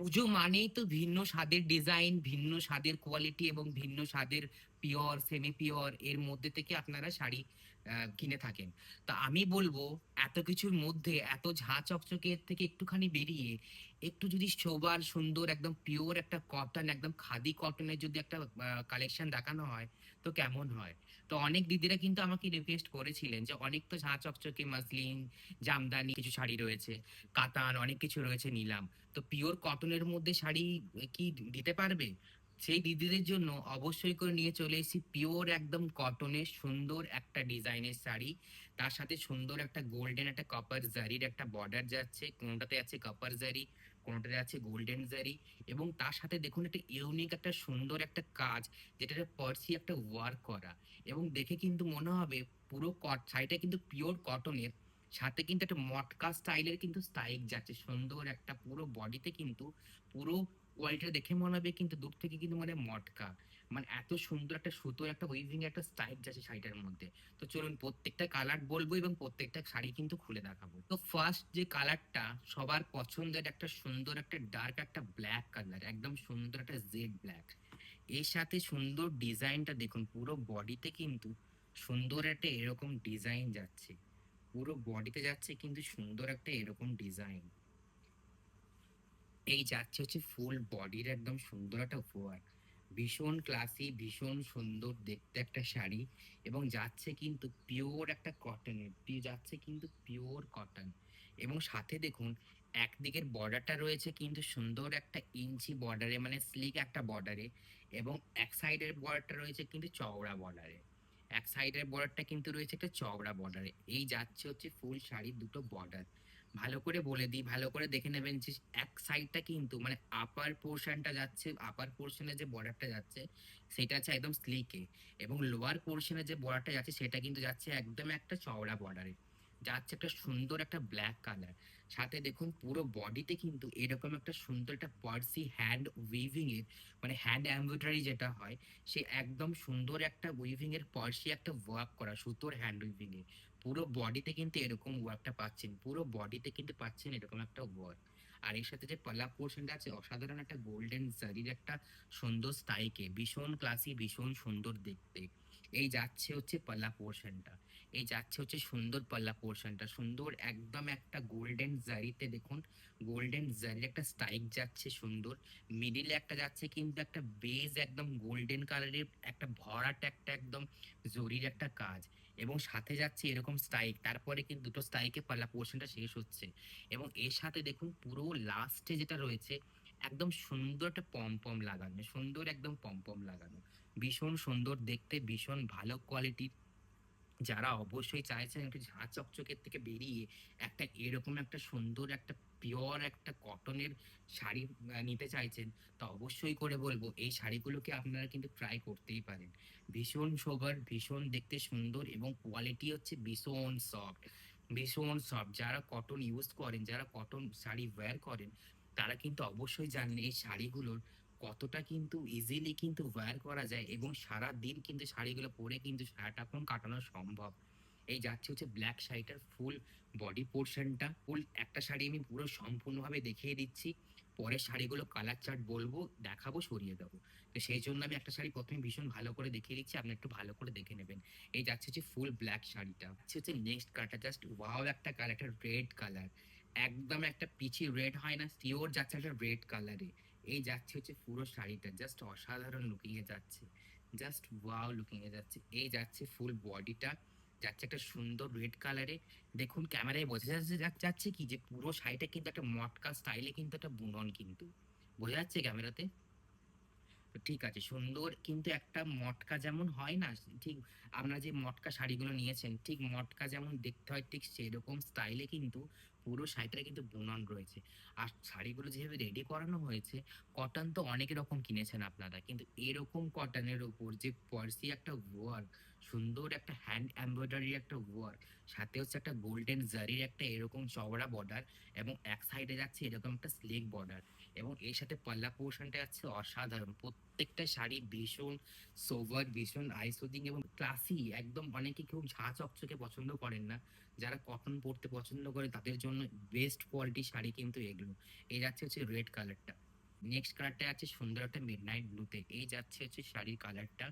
পুজো মানেই তো ভিন্ন স্বাদের ডিজাইন ভিন্ন স্বাদের কোয়ালিটি এবং ভিন্ন স্বাদের পিওর সেমি পিওর এর মধ্যে থেকে আপনারা শাড়ি কিনে থাকেন। তা আমি বলব, এত কিছুর মধ্যে, এত ঝাঁ চকচকে থেকে একটুখানি বেরিয়ে, একটু যদি সোবার সুন্দর, একদম পিওর একটা কটন একদম খাদি কটনের যদি একটা কালেকশন দেখানো হয়, তো কেমন হয়? তো অনেক দিদিরা কিন্তু আমাকে রিকোয়েস্ট করেছিলেন যে অনেক তো ঝাঁ চকচকে মাসলিন জামদানি কিছু শাড়ি রয়েছে, কাতান অনেক কিছু রয়েছে নিলাম। তো পিওর কটনের মধ্যে শাড়ি কি দিতে পারবে? সেই দিদিদের জন্য অবশ্যই করে নিয়ে চলে এসেছি পিওর একদম কটনের সুন্দর একটা ডিজাইনের শাড়ি। তার সাথে সুন্দর একটা গোল্ডেন একটা কপার জারির একটা বর্ডার যাচ্ছে, কোনটাতে আছে কপার জারি কোনোটাতে আছে গোল্ডেন জারি এবং তার সাথে দেখুন একটা ইউনিক একটা সুন্দর একটা কাজ যেটাতে পার্সি একটা ওয়ার্ক করা। এবং দেখে কিন্তু মনে হবে পুরো কট শাড়িটা কিন্তু পিওর কটনের সাথে কিন্তু একটা মটকা স্টাইলের কিন্তু স্টাইক যাচ্ছে। সুন্দর একটা পুরো বডিতে কিন্তু পুরো কোয়ালিটিটা দেখে মনে হবে কিন্তু দূর থেকে কিন্তু মানে মটকা। মানে এত সুন্দর একটা সুতোর একটা উইভিং একটা স্টাইল যাচ্ছে শাড়িটার মধ্যে। তো চলুন প্রত্যেকটা কালার বলব এবং প্রত্যেকটা শাড়ি কিন্তু খুলে দেখাবো। তো ফার্স্ট যে কালারটা সবার পছন্দের একটা সুন্দর একটা ডার্ক একটা ব্ল্যাক কালার একদম সুন্দর একটা জেড ব্ল্যাক এর সাথে সুন্দর ডিজাইনটা দেখুন, পুরো বডিতে কিন্তু সুন্দর একটা এরকম ডিজাইন যাচ্ছে। পুরো বডিতে যাচ্ছে কিন্তু সুন্দর একটা এরকম ডিজাইন এই যাচ্ছে, হচ্ছে ফুল বডির একদম সুন্দর একটা ওয়ার্ক ভীষণ ক্লাসি ভীষণ সুন্দর দেখতে একটা শাড়ি এবং যাচ্ছে কিন্তু পিওর একটা কটনের যাচ্ছে কিন্তু পিওর কটন এবং সাথে দেখুন, একদিকের বর্ডারটা রয়েছে কিন্তু সুন্দর একটা ইঞ্চি বর্ডারে মানে স্লিক একটা বর্ডারে এবং এক সাইডের বর্ডারটা রয়েছে কিন্তু চওড়া বর্ডারে এক সাইডের বর্ডারটা কিন্তু রয়েছে একটা চওড়া বর্ডারে এই যাচ্ছে হচ্ছে ফুল শাড়ির দুটো বর্ডার ভালো করে বলে দিই, ভালো করে দেখে নেবেন যে এক সাইডটা কিন্তু মানে আপার পোর্শনটা যাচ্ছে আপার পোর্শনে যে বর্ডারটা যাচ্ছে, সেটা আছে একদম স্লিকে এবং লোয়ার পোর্শনে যে বর্ডারটা যাচ্ছে, সেটা কিন্তু যাচ্ছে একদম একটা চওড়া বর্ডারে যাচ্ছে একটা সুন্দর একটা ব্ল্যাক কালার সাথে দেখুন পুরো বডিতে কিন্তু এরকম একটা সুন্দর একটা পার্সি হ্যান্ড উইভিং এর মানে হ্যান্ড এমব্রয়ডারি যেটা হয়, সে একদম সুন্দর একটা উইভিং এর পার্সি একটা ওয়ার্ক করা, সুতোর হ্যান্ড উইভিং এ। পুরো বডিতে কিন্তু এরকম ওয়ার্কটা পাচ্ছেন। পুরো বডিতে কিন্তু পাচ্ছেন এরকম একটা ওয়ার্ক আর এর সাথে যে পালা পোর্শনটা আছে, অসাধারণ একটা গোল্ডেন জারির একটা সুন্দর স্টাইকে ভীষণ ক্লাসি ভীষণ সুন্দর দেখতে। এই যাচ্ছে হচ্ছে পাল্লা পোর্শনটা এই যাচ্ছে হচ্ছে সুন্দর পাল্লা পোর্শনটা সুন্দর একদম একটা গোল্ডেন জারিতে দেখুন গোল্ডেন জারির একটা স্ট্রাইক যাচ্ছে সুন্দর। মিডিলে একটা যাচ্ছে কিন্তু একটা বেজ একদম গোল্ডেন কালারের একটা ভরাট একটা একদম জরির একটা কাজ। এবং সাথে যাচ্ছে এরকম স্ট্রাইক তারপরে কিন্তু দুটো স্ট্রাইকে পাল্লা পোর্শনটা শেষ হচ্ছে। এবং এর সাথে দেখুন পুরো লাস্টে যেটা রয়েছে, একদম সুন্দর একটা পম পম লাগানো, সুন্দর একদম পম পম লাগানো। ভীষণ সুন্দর, দেখতে ভীষণ ভালো কোয়ালিটির যারা অবশ্যই চাইছেন একটু ঝাঁ চকচকের থেকে বেরিয়ে একটা এরকম একটা সুন্দর একটা পিওর একটা কটনের শাড়ি নিতে চাইছেন, তো অবশ্যই করে বলব, এই শাড়িগুলোকে আপনারা কিন্তু ট্রাই করতেই পারেন। ভীষণ সোবার ভীষণ দেখতে সুন্দর এবং কোয়ালিটি হচ্ছে ভীষণ সফট ভীষণ সফট যারা কটন ইউজ করেন, যারা কটন শাড়ি ওয়্যার করেন, তারা কিন্তু অবশ্যই জানেন এই শাড়িগুলোর কতটা কিন্তু ইজিলি কিন্তু ওয়্যার করা যায় এবং সারা দিন কিন্তু শাড়িগুলো পরে কিন্তু সারাটা কোন কাটানো সম্ভব। এই যাচ্ছে হচ্ছে ব্ল্যাক শাড়িটার ফুল বডি পোর্শনটা ফুল একটা শাড়ি আমি পুরো সম্পূর্ণভাবে দেখিয়ে দিচ্ছি। পরে শাড়িগুলো কালার চার্ট বলব, দেখাবো, সরিয়ে দেবো। তো সেই জন্য আমি একটা শাড়ি প্রথমে ভীষণ ভালো করে দেখিয়ে দিচ্ছি, আপনি একটু ভালো করে দেখে নেবেন। এই যাচ্ছে হচ্ছে ফুল ব্ল্যাক শাড়িটা। হচ্ছে নেক্সট কালারটা জাস্ট ওয়াও একটা কালার একটা রেড কালার একদম একটা পিচি রেড হয় না পিওর যাচ্ছে একটা রেড কালারে এই যাচ্ছে হচ্ছে পুরো শাড়িটা জাস্ট অসাধারণ লুকিং এ যাচ্ছে জাস্ট ওয়াও লুকিং এ যাচ্ছে। এই যাচ্ছে ফুল বডিটা যাচ্ছে একটা সুন্দর রেড কালারে দেখুন ক্যামেরায় বোঝা যাচ্ছে যাচ্ছে কি যে পুরো শাড়িটা কিন্তু একটা মটকা স্টাইলে কিন্তু একটা বুনন কিন্তু। বোঝা যাচ্ছে ক্যামেরাতে? ঠিক আছে, সুন্দর কিন্তু একটা মটকা যেমন হয় না, ঠিক আপনারা যে মটকা শাড়িগুলো নিয়েছেন, ঠিক মটকা যেমন দেখতে হয় ঠিক সেরকম স্টাইলে কিন্তু পুরো শাড়িটা কিন্তু বুনন রয়েছে। আর শাড়িগুলো যেভাবে রেডি করানো হয়েছে কটন তো অনেক রকম কিনেছেন আপনারা, কিন্তু এরকম কটনের ওপর যে পার্সি একটা ওয়ার্ক সুন্দর একটা হ্যান্ড এমব্রয়ডারি একটা ওয়ার্ক সাথে হচ্ছে একটা গোল্ডেন জারির একটা এরকম চওড়া বর্ডার এবং এক সাইডে যাচ্ছে এরকম একটা স্লেক বর্ডার এবং এর সাথে পাল্লা পোর্শনটা যাচ্ছে অসাধারণ। প্রত্যেকটা শাড়ি ভীষণ সোভার ভীষণ আইসোদিং এবং ক্লাসি একদম অনেকে খুব ঝাঁ চকচকে পছন্দ করেন না। যারা কটন পরতে পছন্দ করে তাদের জন্য বেস্ট কোয়ালিটি শাড়ি কিন্তু এগুলো। এই যাচ্ছে হচ্ছে রেড কালারটা নেক্সট কালারটা আছে সুন্দর একটা মিড নাইট ব্লুতে এই যাচ্ছে হচ্ছে শাড়ির কালারটা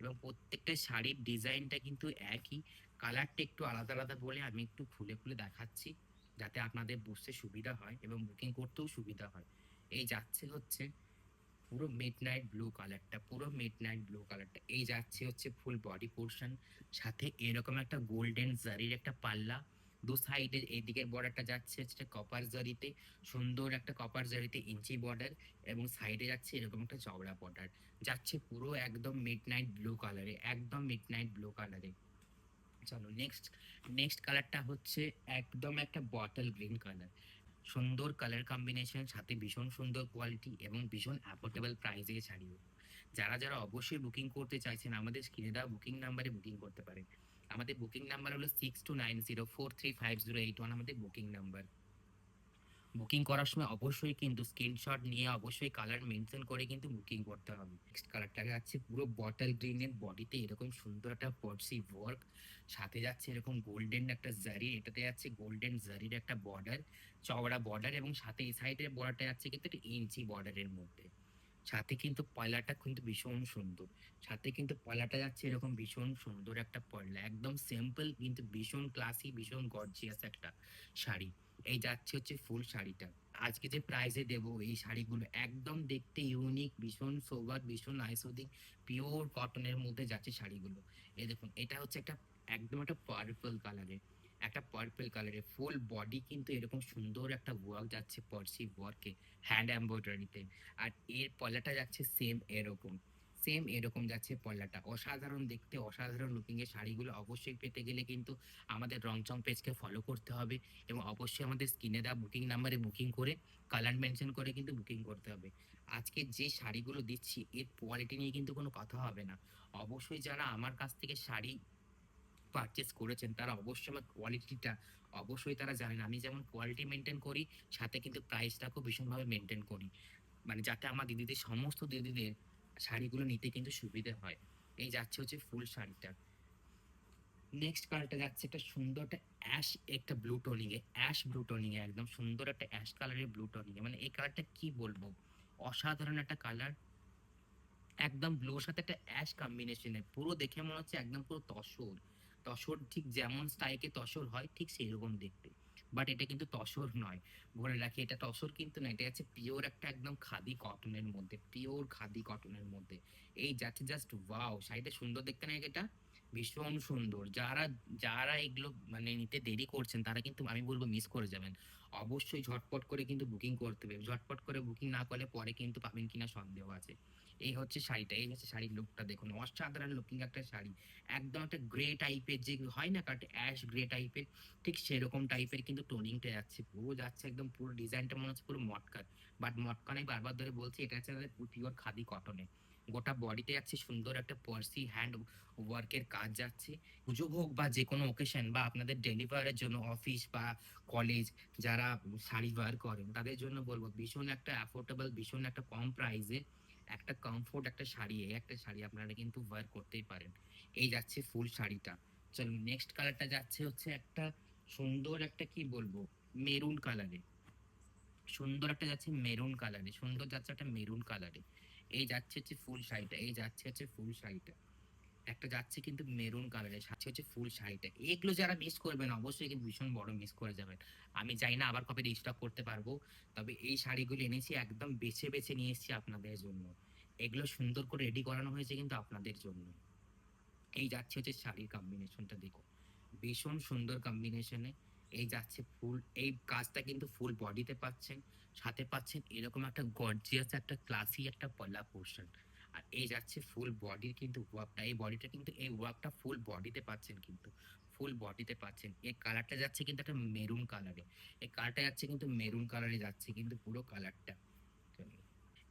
এবং প্রত্যেকটা শাড়ির ডিজাইনটা কিন্তু একই। কালারটা একটু আলাদা আলাদা বলে আমি একটু খুলে খুলে দেখাচ্ছি, যাতে আপনাদের বুঝতে সুবিধা হয় এবং বুকিং করতেও সুবিধা হয়। এই যাচ্ছে হচ্ছে পুরো মিড নাইট ব্লু কালারটা পুরো মিড নাইট ব্লু কালারটা এই যাচ্ছে হচ্ছে ফুল বডি পোর্শন সাথে এরকম একটা গোল্ডেন জারির একটা পাল্লা দু সাইডে এদিকের বর্ডারটা যাচ্ছে হচ্ছে কপার জারিতে, সুন্দর একটা কপার জারিতে ইঞ্চি বর্ডার এবং সাইডে যাচ্ছে এরকম একটা চওড়া বর্ডার যাচ্ছে পুরো একদম মিড নাইট ব্লু কালারে একদম মিড নাইট ব্লু কালারে চলো নেক্সট নেক্সট কালারটা হচ্ছে একদম একটা বটল গ্রিন কালার সুন্দর কালার কম্বিনেশন সাথে ভীষণ সুন্দর কোয়ালিটি এবং ভীষণ অ্যাফোর্ডেবল প্রাইসে ছাড়িও। যারা যারা অবশ্যই বুকিং করতে চাইছেন, আমাদের স্ক্রিনে দেওয়া বুকিং নাম্বারে বুকিং করতে পারেন। আমাদের বুকিং নাম্বার হলো six two nine zero four three five zero eight one আমাদের বুকিং নাম্বার বুকিং করার সময় অবশ্যই কিন্তু স্ক্রিনশট নিয়ে অবশ্যই কালার মেনশন করে কিন্তু বুকিং করতে হবে। নেক্সট কালারটা যাচ্ছে পুরো বটল গ্রিনের বডিতে এরকম সুন্দর একটা পর্সি ওয়ার্ক সাথে যাচ্ছে এরকম গোল্ডেন একটা জারি এটাতে যাচ্ছে গোল্ডেন জারির একটা বর্ডার চওড়া বর্ডার এবং সাথে এই সাইডের বর্ডারটা যাচ্ছে কিন্তু একটা ইঞ্চি বর্ডারের মধ্যে। সাথে কিন্তু পয়লাটা কিন্তু ভীষণ সুন্দর। সাথে কিন্তু পয়লাটা যাচ্ছে এরকম ভীষণ সুন্দর একটা পয়লা। একদম সিম্পল কিন্তু ভীষণ ক্লাসি ভীষণ গর্জিয়াস একটা শাড়ি। এই যাচ্ছে হচ্ছে ফুল শাড়িটা। আজকে যে প্রাইজে দেবো এই শাড়িগুলো একদম দেখতে ইউনিক ভীষণ সোবার ভীষণ আইসোদিক পিওর কটনের মধ্যে যাচ্ছে শাড়িগুলো। এই দেখুন, এটা হচ্ছে একটা, একদম একটা পার্পল কালারের একটা পার্পল কালারের ফুল বডি কিন্তু এরকম সুন্দর একটা ওয়ার্ক যাচ্ছে পার্সি ওয়ার্কে হ্যান্ড এমব্রয়ডারিতে আর এর পলাটা যাচ্ছে সেম এরকম। সেম এরকম যাচ্ছে পল্লাটা অসাধারণ দেখতে, অসাধারণ লুকিং এর শাড়িগুলো অবশ্যই পেতে গেলে কিন্তু আমাদের রংচং পেজকে ফলো করতে হবে এবং অবশ্যই আমাদের স্ক্রিনে দেওয়া বুকিং নাম্বারে বুকিং করে কালার মেনশন করে কিন্তু বুকিং করতে হবে। আজকে যে শাড়িগুলো দিচ্ছি, এর কোয়ালিটি নিয়ে কিন্তু কোনো কথা হবে না। অবশ্যই যারা আমার কাছ থেকে শাড়ি পারচেস করেছেন, তারা অবশ্যই আমার কোয়ালিটিটা অবশ্যই তারা জানেন। আমি যেমন কোয়ালিটি মেনটেন করি, সাথে কিন্তু প্রাইসটাকেও ভীষণভাবে মেনটেন করি। মানে যাতে আমার দিদিদের, সমস্ত দিদিদের শাড়িগুলো নিতে কিন্তু সুবিধে হয়। এই যাচ্ছে হচ্ছে ফুল শাড়িটা। নেক্সট কালারটা যাচ্ছে একটা সুন্দর একটা অ্যাশ একটা ব্লু টোনিং এ অ্যাশ ব্লু টোনিং এ, একদম সুন্দর একটা অ্যাশ কালারের ব্লু টোনিং এ। মানে এই কালারটা কি বলব? অসাধারণ একটা কালার একদম ব্লুর সাথে একটা অ্যাশ কম্বিনেশনে পুরো দেখে মনে হচ্ছে একদম পুরো তসর। তসর ঠিক যেমন স্টাইকে তসর হয়, ঠিক সেরকম দেখতে। বাট এটা কিন্তু তসর নয়। বলে রাখি, এটা তসর কিন্তু না এটা আছে পিওর একটা একদম খাদি কটনের মধ্যে পিওর খাদি কটনের মধ্যে। এই যাচ্ছে জাস্ট ওয়াও শাড়িটা সুন্দর দেখতে না এটা? ভীষণ সুন্দর। যারা যারা এগুলো মানে নিতে দেরি করছেন, তারা কিন্তু আমি বলব মিস করে যাবেন। অবশ্যই ঝটপট করে কিন্তু বুকিং করতে হবে। ঝটপট করে বুকিং না করলে পরে কিন্তু পাবেন কিনা সন্দেহ আছে। এই হচ্ছে শাড়িটা, এই হচ্ছে শাড়ির লুকটা দেখুন। অসাধারণ লুকিং একটা শাড়ি। একদম একটা গ্রে টাইপের যে হয় না কাট অ্যাশ গ্রে টাইপের ঠিক সেরকম টাইপের কিন্তু টোনিংটা যাচ্ছে। পুরো যাচ্ছে একদম পুরো ডিজাইনটা মনে হচ্ছে পুরো মটকার বাট মটকা বারবার ধরে বলছি, এটা হচ্ছে পিওর খাদি কটনে গোটা বডিতে যাচ্ছে সুন্দর একটা পার্সি হ্যান্ড ওয়ার্কের কাজ যাচ্ছে। পুজো হোক বা যে কোনো ওকেশন বা আপনাদের ডেলিভারের জন্য অফিস বা কলেজ যারা শাড়ি ওয়ার করেন, তাদের জন্য বলব ভীষণ একটা অ্যাফোর্ডেবল ভীষণ একটা কম প্রাইসে একটা কমফোর্ট একটা শাড়ি, এই একটা শাড়ি আপনারা কিন্তু ওয়ার করতেই পারেন। এই যাচ্ছে ফুল শাড়িটা। চলো নেক্সট কালারটা যাচ্ছে হচ্ছে একটা সুন্দর একটা কি বলব? মেরুন কালারে সুন্দর একটা যাচ্ছে মেরুন কালারে সুন্দর যাচ্ছে একটা মেরুন কালারে এই যাচ্ছে হচ্ছে ফুল শাড়িটা, এই যাচ্ছে হচ্ছে ফুল শাড়িটা। একটা যাচ্ছে কিন্তু মেরুন কালারের সাথে হচ্ছে ফুল শাড়িটা। এগুলো যারা মিস করবেন, অবশ্যই কিন্তু ভীষণ বড় মিস করে যাবেন। আমি জানি না আবার কবে রিস্টক করতে পারব, তবে এই শাড়িগুলো এনেছি, একদম বেছে বেছে নিয়ে এসেছি আপনাদের জন্য। এগুলো সুন্দর করে রেডি করানো হয়েছে কিন্তু আপনাদের জন্য। এই যাচ্ছে হচ্ছে শাড়ির কম্বিনেশনটা দেখো ভীষণ সুন্দর কম্বিনেশনে এই যাচ্ছে ফুল, এই কাজটা কিন্তু ফুল বডিতে পাচ্ছেন, সাথে পাচ্ছেন এরকম একটা গর্জিয়াস একটা ক্লাসি একটা পলা পোর্শন আর এই যাচ্ছে ফুল বডির কিন্তু ওয়ার্কটা এই বডিটা কিন্তু, এই ওয়ার্কটা ফুল বডিতে পাচ্ছেন কিন্তু ফুল বডিতে পাচ্ছেন। এই কালারটা যাচ্ছে কিন্তু একটা মেরুন কালারে এই কালারটা যাচ্ছে কিন্তু মেরুন কালারে যাচ্ছে কিন্তু পুরো কালারটা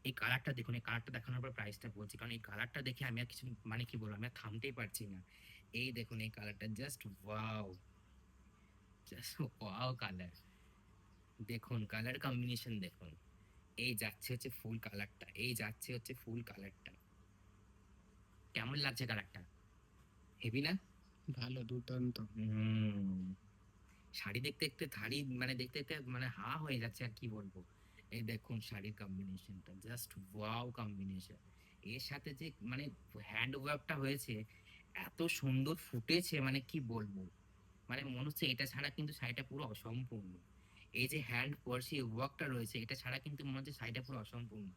এই কালারটা দেখুন, এই কালারটা দেখানোর পর প্রাইসটা বলছি, কারণ এই কালারটা দেখে আমি আর কিছু মানে কি বলব, আমি আর থামতেই পারছি না। এই দেখুন, এই কালারটা just wow just wow colour দেখুন কালার কম্বিনেশন দেখুন এই যাচ্ছে হচ্ছে ফুল কালারটা এই যাচ্ছে হচ্ছে ফুল কালারটা কেমন লাগছে কালারটা হেভি না ভালো দুর্দান্ত শাড়ি দেখতে দেখতে ধাড়ি মানে দেখতে দেখতে মানে হা হয়ে যাচ্ছে আর কি বলব এই দেখুন শাড়ির কম্বিনেশনটা জাস্ট ওয়াও কম্বিনেশন এর সাথে যে মানে হ্যান্ড ওয়ার্কটা হয়েছে এত সুন্দর ফুটেছে মানে কি বলব মানে মনে হচ্ছে এটা ছাড়া কিন্তু শাড়িটা পুরো অসম্পূর্ণ। এই যে হ্যান্ড পর্সি ওয়ার্কটা রয়েছে, এটা ছাড়া কিন্তু মনে হচ্ছে শাড়িটা পুরো অসম্পূর্ণ।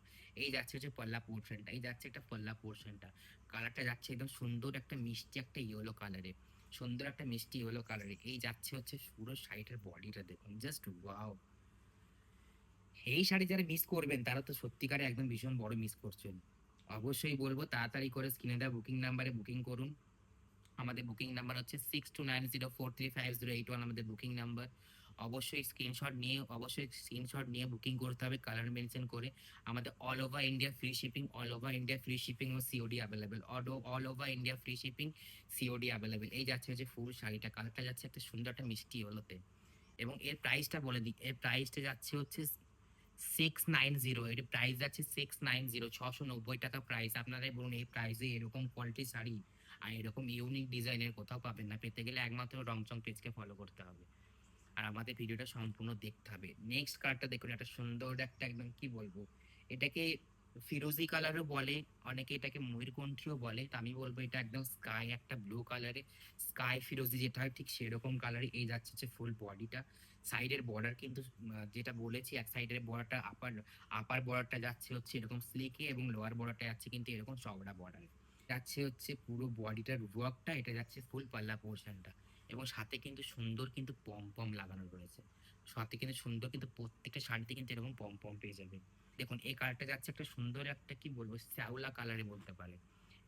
এই যাচ্ছে হচ্ছে পল্লা পোর্শনটা এই যাচ্ছে একটা পল্লা পোর্শনটা কালারটা যাচ্ছে একদম সুন্দর একটা মিষ্টি একটা ইয়েলো কালারে সুন্দর একটা মিষ্টি ইয়েলো কালারে এই যাচ্ছে হচ্ছে পুরো শাড়িটার বডিটা দেখুন জাস্ট ওয়াও এই শাড়ি যারা মিস করবেন, তারা তো সত্যিকারে একদম ভীষণ বড় মিস করছেন। অবশ্যই বলব, তাড়াতাড়ি করে স্ক্রিনে দেওয়া বুকিং নাম্বারে বুকিং করুন। আমাদের বুকিং নাম্বার হচ্ছে six two nine zero four three five zero eight one আমাদের বুকিং নাম্বার অবশ্যই স্ক্রিনশট নিয়ে, অবশ্যই স্ক্রিনশট নিয়ে বুকিং করতে হবে কালার মেনশন করে। আমাদের all over India free shipping all over India free shipping ও COD available all over India free shipping COD available এই যাচ্ছে হচ্ছে ফুল শাড়িটা কালারটা যাচ্ছে একটা সুন্দর একটা মিষ্টি হলোতে এবং এর প্রাইসটা বলে দিই, এর প্রাইসটা যাচ্ছে হচ্ছে সিক্স নাইন জিরো এর প্রাইস যাচ্ছে সিক্স নাইন জিরো ছশো নব্বই টাকা প্রাইস আপনারাই বলুন এই প্রাইসে এরকম কোয়ালিটি শাড়ি আর এরকম ইউনিক ডিজাইনের কোথাও পাবেন না। পেতে গেলে একমাত্র রংচং পেজকে ফলো করতে হবে। আর আমাদের ভিডিওটা সম্পূর্ণ দেখতে হবে। নেক্সট কার্ডটা দেখুন, একটা সুন্দর একটা একদম কি বলব? এটাকে ফিরোজি কালারও বলে, অনেকে এটাকে ময়ূরকণ্ঠীও বলে, তো আমি বলব এটা একদম স্কাই একটা ব্লু কালারে স্কাই ফিরোজি যেটা হয়, ঠিক সেরকম কালারে এই যাচ্ছে হচ্ছে ফুল বডিটা সাইডের বর্ডার কিন্তু যেটা বলেছি, এক সাইডের বর্ডারটা আপার আপার বর্ডারটা যাচ্ছে হচ্ছে এরকম স্লিকে এবং লোয়ার বর্ডারটা যাচ্ছে কিন্তু এরকম চওড়া বর্ডারে যাচ্ছে হচ্ছে পুরো বডিটার ওয়ার্কটা এটা যাচ্ছে ফুল পাল্লা পোর্শনটা এবং সাথে কিন্তু সুন্দর কিন্তু পম পম লাগানো রয়েছে। সাথে কিন্তু সুন্দর কিন্তু প্রত্যেকটা শাড়িতে কিন্তু এরকম পম পম পেয়ে যাবে। দেখুন, এই কালারটা যাচ্ছে একটা সুন্দর একটা কি বলব, শ্যাওলা কালারে বলতে পারে।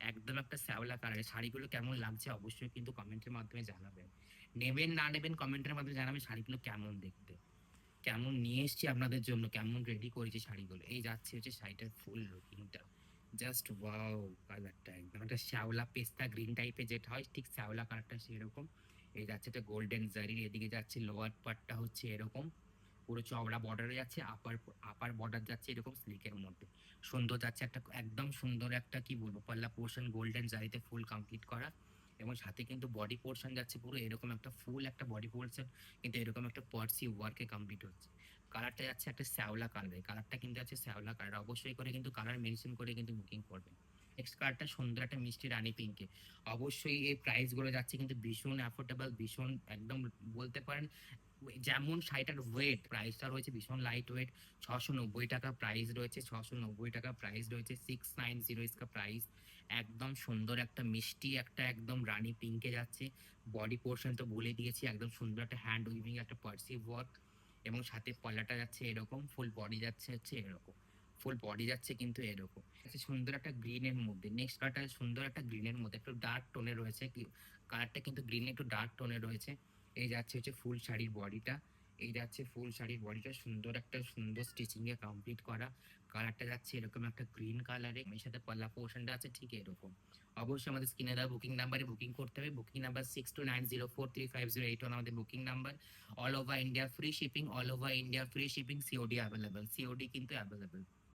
একদম একটা শ্যাওলা কালারে শাড়িগুলো কেমন লাগছে অবশ্যই কিন্তু কমেন্টের মাধ্যমে জানাবেন। নেবেন, না নেবেন কমেন্টের মাধ্যমে জানাবেন শাড়িগুলো কেমন দেখতে। কেমন নিয়ে এসছি আপনাদের জন্য, কেমন রেডি করেছি শাড়িগুলো। এই যাচ্ছে হচ্ছে শাড়িটার ফুল লুকিংটা জাস্ট ওয়াও কালারটা একদম। একটা শ্যাওলা পেস্তা গ্রিন টাইপের যেটা হয়, ঠিক শ্যাওলা কালারটা সেরকম। এই যাচ্ছে একটা গোল্ডেন জারির এদিকে যাচ্ছে লোয়ার পার্টটা হচ্ছে এরকম। পুরো চওড়া বর্ডারে যাচ্ছে আপার আপার বর্ডার যাচ্ছে এরকম স্লিকের মধ্যে। সুন্দর যাচ্ছে একটা, একদম সুন্দর একটা কি বলব, পাল্লা পোর্শন গোল্ডেন জারিতে ফুল কমপ্লিট করা। এবং সাথে কিন্তু বডি পোর্শন যাচ্ছে পুরো এরকম একটা ফুল একটা বডি পোর্শন কিন্তু এরকম একটা পার্সি ওয়ার্কে কমপ্লিট হচ্ছে। কালারটা যাচ্ছে একটা শ্যাওলা কালারে কালারটা কিন্তু আছে শ্যাওলা কালার অবশ্যই করে কিন্তু কালার মেনশন করে কিন্তু বুকিং করবেন নেক্সট কালারটা সুন্দর একটা মিষ্টি রানী পিঙ্কে অবশ্যই এই প্রাইসগুলো যাচ্ছে কিন্তু ভীষণ অ্যাফোর্ডেবল ভীষণ একদম বলতে পারেন, যেমন শাড়িটার ওয়েট প্রাইসটা রয়েছে ভীষণ লাইট ওয়েট ছশো নব্বই টাকা প্রাইস রয়েছে ছশো নব্বই টাকা প্রাইস রয়েছে সিক্স নাইন জিরো ইসকা প্রাইস একদম সুন্দর একটা মিষ্টি, একটা একদম রানী পিঙ্কে যাচ্ছে। বডি পোর্শন তো বলে দিয়েছি, একদম সুন্দর একটা হ্যান্ড উইভিং একটা পার্সিভ ওয়ার্ক এবং সাথে পয়লাটা যাচ্ছে এরকম ফুল বডি যাচ্ছে হচ্ছে এরকম। ফুল বডি যাচ্ছে কিন্তু এরকম। সুন্দর একটা গ্রিনের মধ্যে নেক্সট কালারটা সুন্দর একটা গ্রিনের মধ্যে, একটু ডার্ক টোনে রয়েছে কালারটা কিন্তু গ্রিন একটু ডার্ক টোনে রয়েছে। এই যাচ্ছে হচ্ছে ফুল শাড়ির বডিটা এই যাচ্ছে ফুল শাড়ির বডিটা সুন্দর একটা সুন্দর স্টিচিং এ কমপ্লিট করা। কালারটা যাচ্ছে এরকম একটা গ্রিন কালারে এর সাথে পাল্লা পোর্শনটা আছে, ঠিক এরকম। অবশ্যই আমাদের স্ক্রিনে দেওয়া বুকিং নাম্বারে বুকিং করতে হবে। Booking number six two nine zero four three five zero eight আমাদের booking number all over India free shipping all over India free shipping COD available COD কিন্তু অ্যাভেলেবেল